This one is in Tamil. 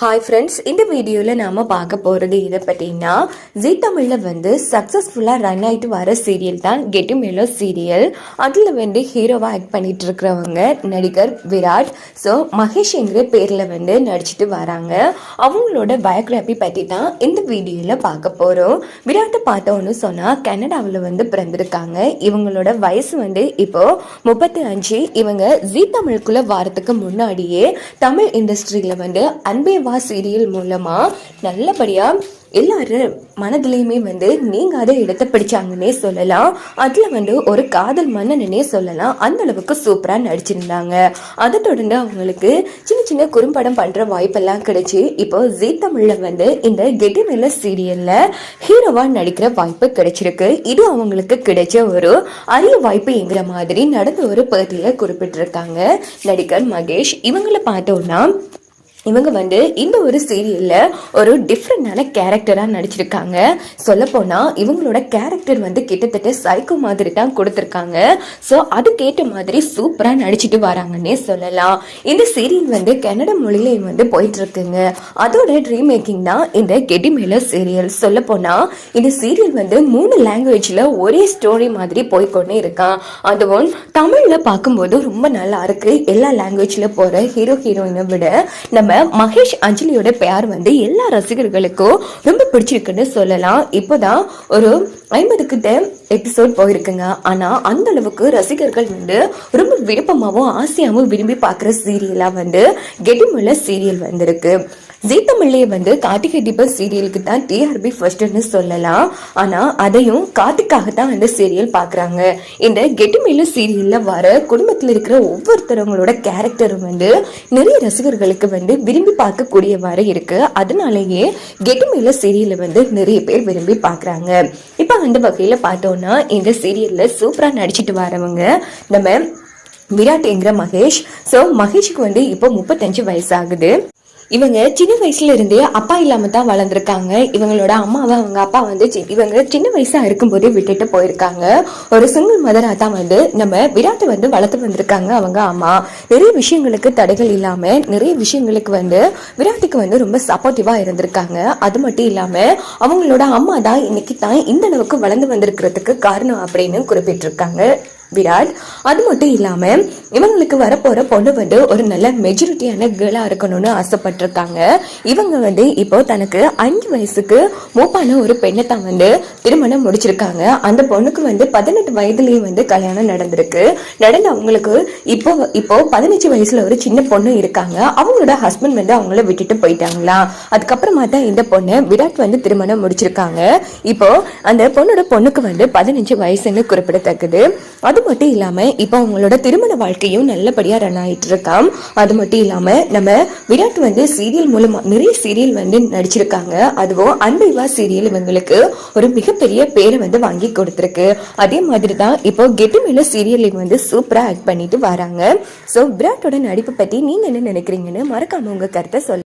ஹாய் ஃப்ரெண்ட்ஸ் இந்த வீடியோவில் நாம் பார்க்க போகிறது இதை பற்றினா ஜி தமிழில் வந்து சக்ஸஸ்ஃபுல்லாக ரன் ஆகிட்டு வர சீரியல் தான் கெட்டி மேலோ சீரியல் அதில் வந்து ஹீரோவாக ஆக்ட் பண்ணிட்டு இருக்கிறவங்க நடிகர் விராட். ஸோ மகேஷ்ங்கிற பேரில் வந்து நடிச்சிட்டு வராங்க. அவங்களோட பயோகிராஃபி பற்றி தான் இந்த வீடியோவில் பார்க்க போகிறோம் விராட்டை பார்த்தோன்னு சொன்னால் கனடாவில் வந்து பிறந்திருக்காங்க. இவங்களோட வயசு வந்து இப்போது முப்பத்தி அஞ்சு இவங்க ஜி தமிழுக்குள்ளே வாரத்துக்கு முன்னாடியே தமிழ் இண்டஸ்ட்ரியில் வந்து அன்பே வா சீரியல் மூலமாக நல்லபடியாக எல்லாரும் மனதிலையுமே வந்து நீங்காத இடத்தை பிடிச்சாங்கன்னே சொல்லலாம். அதில் வந்து ஒரு காதல் மன்னனே சொல்லலாம். அந்த அளவுக்கு சூப்பராக நடிச்சிருந்தாங்க. அதை தொடர்ந்து அவங்களுக்கு சின்ன சின்ன குறும்படம் பண்ணுற வாய்ப்பெல்லாம் கிடைச்சி இப்போ ஜி தமிழில் வந்து இந்த கெட்டி சீரியலில் ஹீரோவாக நடிக்கிற வாய்ப்பு கிடைச்சிருக்கு. இது அவங்களுக்கு கிடைச்ச ஒரு அரிய வாய்ப்புங்கிற மாதிரி நடந்த ஒரு பகுதியில் குறிப்பிட்டிருக்காங்க. நடிகர் மகேஷ் இவங்களை பார்த்தோன்னா இவங்க வந்து இந்த ஒரு சீரியலில் ஒரு டிஃப்ரெண்டான கேரக்டராக நடிச்சிருக்காங்க. சொல்லப்போனால் இவங்களோட கேரக்டர் வந்து கிட்டத்தட்ட சைக்கோ மாதிரி தான் கொடுத்துருக்காங்க. ஸோ அதுக்கேற்ற மாதிரி சூப்பராக நடிச்சிட்டு வராங்கன்னே சொல்லலாம். இந்த சீரியல் வந்து கன்னட மொழியிலையும் வந்து போயிட்டுருக்குங்க. அதோட ரீமேக்கிங் தான் இந்த கெட்டி சீரியல் சொல்லப்போனால் இந்த சீரியல் வந்து மூணு லாங்குவேஜில் ஒரே ஸ்டோரி மாதிரி போய்கொண்டே இருக்கான். அதுவும் தமிழில் பார்க்கும்போது ரொம்ப நல்லா இருக்குது எல்லா லாங்குவேஜில் போகிற ஹீரோ ஹீரோயினை விட நம்ம மகேஷ் அஞ்சலியோட பேர் வந்து எல்லா ரசிகர்களுக்கும் ரொம்ப பிடிச்சிருக்குன்னு சொல்லலாம். இப்போதான் ஒரு ஐம்பது கிட்ட எபிசோட் போயிருக்குங்க. ஆனா அந்த அளவுக்கு ரசிகர்கள் வந்து ரொம்ப விருப்பமாகவும் ஆசையாகவும் விரும்பி பார்க்குற சீரியலாக வந்து கெட்டிமுள்ள சீரியல் வந்திருக்கு. ஜீ தமிழ்லேயே வந்து கார்த்திகை தீபம் சீரியலுக்கு தான் டிஆர்பி ஃபர்ஸ்ட்னு சொல்லலாம். ஆனால் அதையும் கார்த்திக்காக தான் அந்த சீரியல் பார்க்குறாங்க இந்த கெட்டிமேல சீரியலில் வர குடும்பத்தில் இருக்கிற ஒவ்வொருத்தரவங்களோட கேரக்டரும் வந்து நிறைய ரசிகர்களுக்கு வந்து விரும்பி பார்க்கக்கூடியவாறு இருக்கு. அதனாலேயே கெட்டிமேல சீரியலை வந்து நிறைய பேர் விரும்பி பார்க்குறாங்க இப்போ அந்த வகையில் பார்த்தோம்னா இந்த சீரியலில் சூப்பராக நடிச்சிட்டு வரவங்க நம்ம விராட்ங்கிற மகேஷ். ஸோ மகேஷுக்கு வந்து இப்போ முப்பத்தஞ்சு வயசாகுது. இவங்க சின்ன வயசுல இருந்தே அப்பா இல்லாம தான் வளர்ந்துருக்காங்க. இவங்களோட அம்மாவை அவங்க அப்பா வந்து சி- இவங்க சின்ன வயசா இருக்கும்போதே விட்டுட்டு போயிருக்காங்க. ஒரு சிங்கிள் மதரா தான் வந்து நம்ம விராட்டை வந்து வளர்த்து வந்திருக்காங்க அவங்க அம்மா. நிறைய விஷயங்களுக்கு தடைகள் இல்லாம நிறைய விஷயங்களுக்கு வந்து விராட்டுக்கு வந்து ரொம்ப சப்போர்ட்டிவா இருந்திருக்காங்க. அது மட்டும் இல்லாம அவங்களோட அம்மா தான் இன்னைக்கு தான் இந்த அளவுக்கு வளர்ந்து வந்திருக்கிறதுக்கு காரணம் அப்படின்னு குறிப்பிட்டிருக்காங்க. விராட் அது மட்டும் இல்லாமல் இவங்களுக்கு வரப்போகிற பொண்ணு வந்து ஒரு நல்ல மெஜாரிட்டியான கேர்ளாக இருக்கணும்னு ஆசைப்பட்டிருக்காங்க. இவங்க வந்து இப்போ தனக்கு அஞ்சு வயசுக்கு மூப்பான ஒரு பெண்ணை தான் வந்து திருமணம் முடிச்சிருக்காங்க. அந்த பொண்ணுக்கு வந்து பதினெட்டு வயதுலேயும் வந்து கல்யாணம் நடந்திருக்கு. நடந்து அவங்களுக்கு இப்போ இப்போ பதினஞ்சு வயசுல ஒரு சின்ன பொண்ணு இருக்காங்க. அவங்களோட ஹஸ்பண்ட் வந்து அவங்கள விட்டுட்டு போயிட்டாங்களா? அதுக்கப்புறமா தான் இந்த பொண்ணு விராட் வந்து திருமணம் முடிச்சிருக்காங்க. இப்போ அந்த பொண்ணோட பொண்ணுக்கு வந்து பதினஞ்சு வயசுன்னு குறிப்பிடத்தக்கது. அது மட்டும் இல்லாமல் இப்போ அவங்களோட திருமண வாழ்க்கையும் நல்லபடியாக ரன் ஆகிட்டு இருக்காம். அது மட்டும் இல்லாமல் நம்ம விராட் வந்து சீரியல் மூலமாக நிறைய சீரியல் வந்து நடிச்சிருக்காங்க. அதுவும் அன்பைவா சீரியல் இவங்களுக்கு ஒரு மிகப்பெரிய பேரை வந்து வாங்கி கொடுத்துருக்கு. அதே மாதிரி தான் இப்போ கெட்டு மேல சீரியல் வந்து சூப்பராக ஆக்ட் பண்ணிட்டு வராங்க. ஸோ விராட்டோட நடிப்பு பற்றி நீங்கள் என்ன நினைக்கிறீங்கன்னு மறக்காம உங்கள் கருத்தை சொல்லுங்கள்